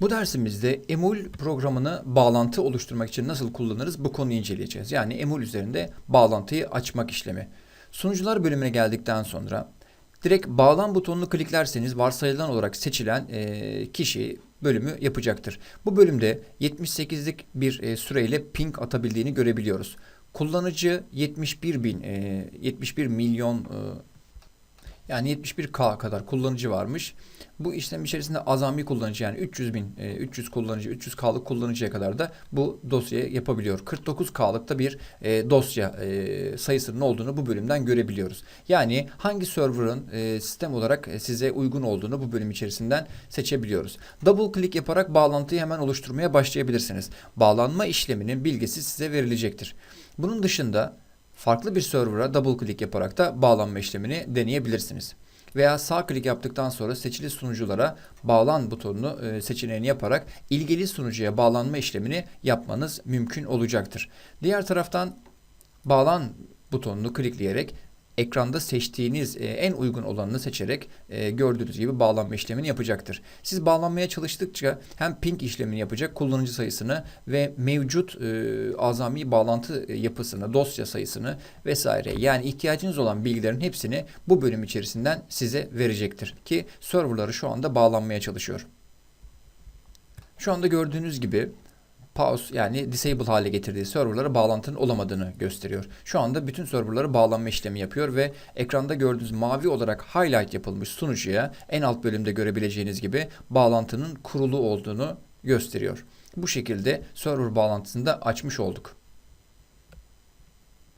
Bu dersimizde Emul programını bağlantı oluşturmak için nasıl kullanırız bu konuyu inceleyeceğiz. Yani Emul üzerinde bağlantıyı açmak işlemi. Sunucular bölümüne geldikten sonra direkt bağlan butonunu kliklerseniz varsayılan olarak seçilen e, kişi bölümü yapacaktır. Bu bölümde 78'lik bir e, süreyle ping atabildiğini görebiliyoruz. Kullanıcı 71 bin, e, 71 milyon e, yani 71K kadar kullanıcı varmış. Bu işlem içerisinde azami kullanıcı yani 300 bin, e, 300 kullanıcı, 300K'lık kullanıcıya kadar da bu dosyayı yapabiliyor. 49K'lıkta bir e, dosya e, sayısının olduğunu bu bölümden görebiliyoruz. Yani hangi server'ın e, sistem olarak e, size uygun olduğunu bu bölüm içerisinden seçebiliyoruz. Double click yaparak bağlantıyı hemen oluşturmaya başlayabilirsiniz. Bağlanma işleminin bilgisi size verilecektir. Bunun dışında farklı bir server'a double click yaparak da bağlanma işlemini deneyebilirsiniz. Veya sağ klik yaptıktan sonra seçili sunuculara bağlan butonunu e, seçeneğini yaparak ilgili sunucuya bağlanma işlemini yapmanız mümkün olacaktır. Diğer taraftan bağlan butonunu klikleyerek ekranda seçtiğiniz e, en uygun olanını seçerek e, gördüğünüz gibi bağlanma işlemini yapacaktır. Siz bağlanmaya çalıştıkça hem ping işlemini yapacak kullanıcı sayısını ve mevcut e, azami bağlantı e, yapısını, dosya sayısını vesaire yani ihtiyacınız olan bilgilerin hepsini bu bölüm içerisinden size verecektir ki serverları şu anda bağlanmaya çalışıyor. Şu anda gördüğünüz gibi pause yani disable hale getirdiği serverlara bağlantının olamadığını gösteriyor. Şu anda bütün serverlara bağlanma işlemi yapıyor ve ekranda gördüğünüz mavi olarak highlight yapılmış sunucuya en alt bölümde görebileceğiniz gibi bağlantının kurulu olduğunu gösteriyor. Bu şekilde server bağlantısını da açmış olduk.